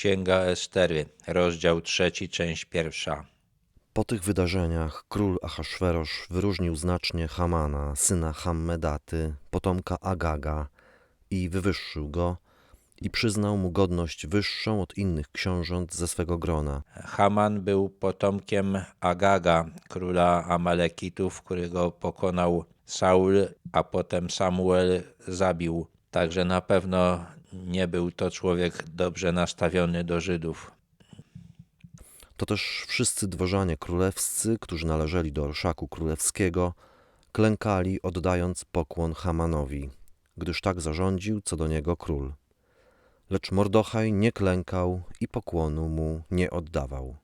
Księga Estery, rozdział trzeci, część pierwsza. Po tych wydarzeniach król Ahaswerosz wyróżnił znacznie Hamana, syna Hammedaty, potomka Agaga i wywyższył go i przyznał mu godność wyższą od innych książąt ze swego grona. Haman był potomkiem Agaga, króla Amalekitów, którego pokonał Saul, a potem Samuel zabił. Także na pewno nie był to człowiek dobrze nastawiony do Żydów. To też wszyscy dworzanie królewscy, którzy należeli do orszaku królewskiego, klękali oddając pokłon Hamanowi, gdyż tak zarządził co do niego król. Lecz Mordochaj nie klękał i pokłonu mu nie oddawał.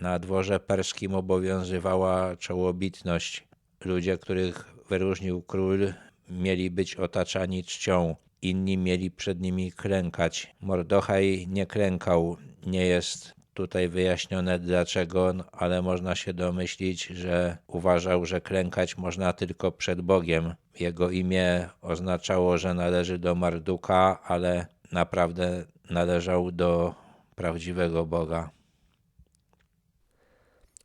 Na dworze perskim obowiązywała czołobitność. Ludzie, których wyróżnił król, mieli być otaczani czcią. Inni mieli przed nimi klękać. Mordochaj nie klękał. Nie jest tutaj wyjaśnione dlaczego, ale można się domyślić, że uważał, że klękać można tylko przed Bogiem. Jego imię oznaczało, że należy do Marduka, ale naprawdę należał do prawdziwego Boga.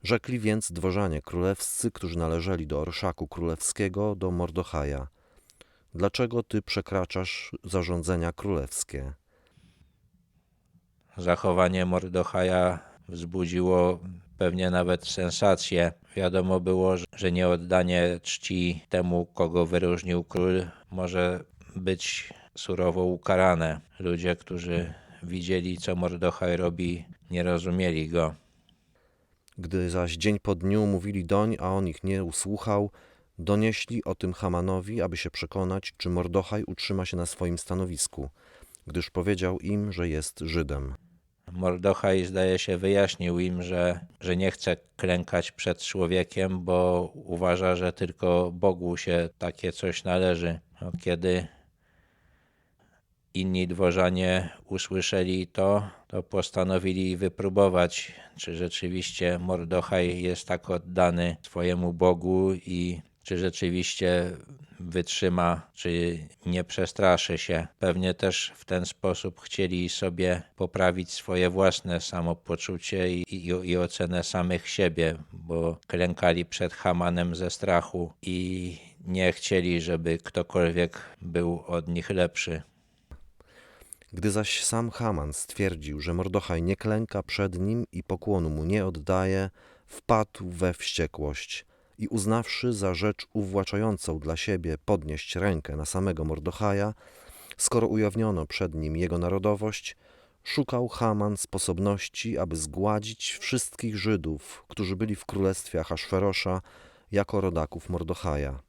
Rzekli więc dworzanie królewscy, którzy należeli do orszaku królewskiego, do Mordochaja. Dlaczego ty przekraczasz zarządzenia królewskie? Zachowanie Mordochaja wzbudziło pewnie nawet sensację. Wiadomo było, że nieoddanie czci temu, kogo wyróżnił król, może być surowo ukarane. Ludzie, którzy widzieli, co Mordochaj robi, nie rozumieli go. Gdy zaś dzień po dniu mówili doń, a on ich nie usłuchał, donieśli o tym Hamanowi, aby się przekonać, czy Mordochaj utrzyma się na swoim stanowisku, gdyż powiedział im, że jest Żydem. Mordochaj zdaje się wyjaśnił im, że, że nie chce klękać przed człowiekiem, bo uważa, że tylko Bogu się takie coś należy. No, kiedy inni dworzanie usłyszeli to, to postanowili wypróbować, czy rzeczywiście Mordochaj jest tak oddany swojemu Bogu i czy rzeczywiście wytrzyma, czy nie przestraszy się. Pewnie też w ten sposób chcieli sobie poprawić swoje własne samopoczucie i, i, i ocenę samych siebie, bo klękali przed Hamanem ze strachu i nie chcieli, żeby ktokolwiek był od nich lepszy. Gdy zaś sam Haman stwierdził, że Mordochaj nie klęka przed nim i pokłonu mu nie oddaje, wpadł we wściekłość i uznawszy za rzecz uwłaczającą dla siebie podnieść rękę na samego Mordochaja, skoro ujawniono przed nim jego narodowość, szukał Haman sposobności, aby zgładzić wszystkich Żydów, którzy byli w królestwie Ahasferosza jako rodaków Mordochaja.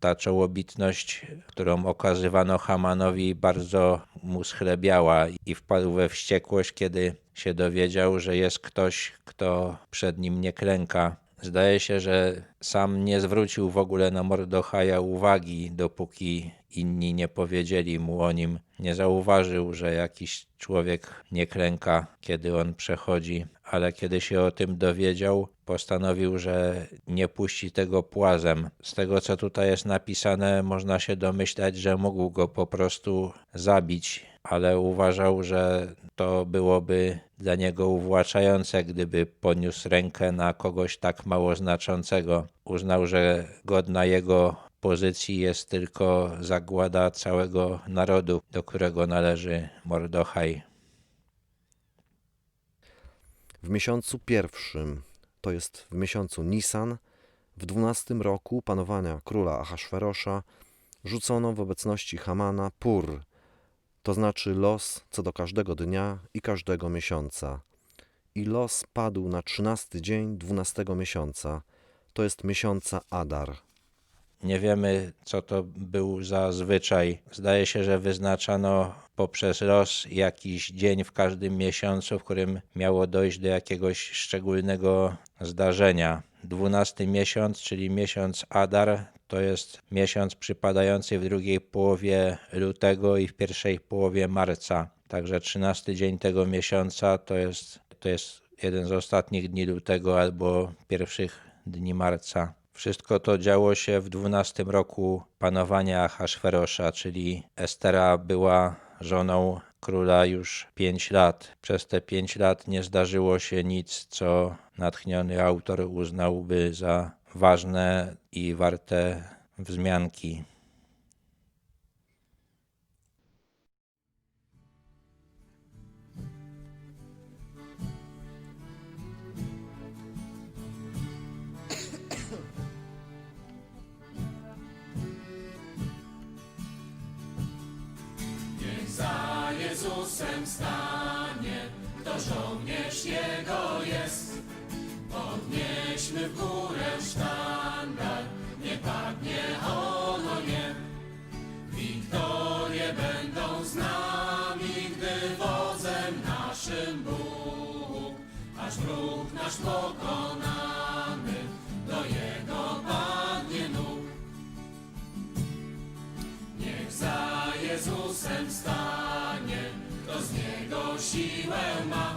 ta czołobitność, którą okazywano Hamanowi, bardzo mu schlebiała i wpadł we wściekłość, kiedy się dowiedział, że jest ktoś, kto przed nim nie klęka. Zdaje się, że sam nie zwrócił w ogóle na Mordochaja uwagi, dopóki inni nie powiedzieli mu o nim. Nie zauważył, że jakiś człowiek nie klęka, kiedy on przechodzi, ale kiedy się o tym dowiedział, postanowił, że nie puści tego płazem. Z tego, co tutaj jest napisane, można się domyślać, że mógł go po prostu zabić, ale uważał, że to byłoby dla niego uwłaczające, gdyby poniósł rękę na kogoś tak mało znaczącego. Uznał, że godna jego pozycji jest tylko zagłada całego narodu, do którego należy Mordochaj. W miesiącu pierwszym, to jest w miesiącu Nisan, w dwunastym roku panowania króla Ahasferosza, rzucono w obecności Hamana pur, to znaczy los co do każdego dnia i każdego miesiąca. I los padł na trzynasty dzień dwunastego miesiąca, to jest miesiąca Adar. Nie wiemy, co to był za zwyczaj. Zdaje się, że wyznaczano poprzez los jakiś dzień w każdym miesiącu, w którym miało dojść do jakiegoś szczególnego zdarzenia. Dwunasty miesiąc, czyli miesiąc Adar, to jest miesiąc przypadający w drugiej połowie lutego i w pierwszej połowie marca. Także trzynasty dzień tego miesiąca to jest, to jest jeden z ostatnich dni lutego albo pierwszych dni marca. Wszystko to działo się w dwunastym roku panowania Ahasferosza, czyli Estera była żoną króla już pięć lat. Przez te pięć lat nie zdarzyło się nic, co natchniony autor uznałby za ważne i warte wzmianki. Żołnierz Jego jest. Podnieśmy w górę sztandar, nie padnie ono nie. Wiktorie będą z nami, gdy wodzem naszym Bóg, aż wróg nasz pokonany, Niego siłę ma.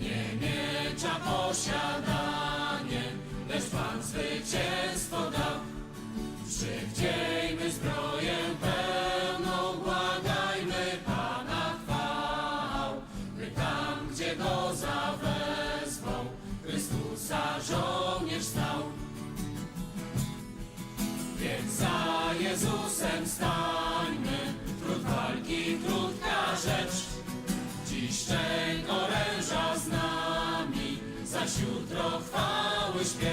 Nie miecza posiadanie, lecz Pan zwycięstwo da. Przywdziejmy zbroję pełną, błagajmy Pana chwał, by tam, gdzie Go zawezwą, Chrystusa żołnierz stał. Więc za Jezusem stańmy, Dziś szczęk oręża z nami, zaś jutro chwały śpiew.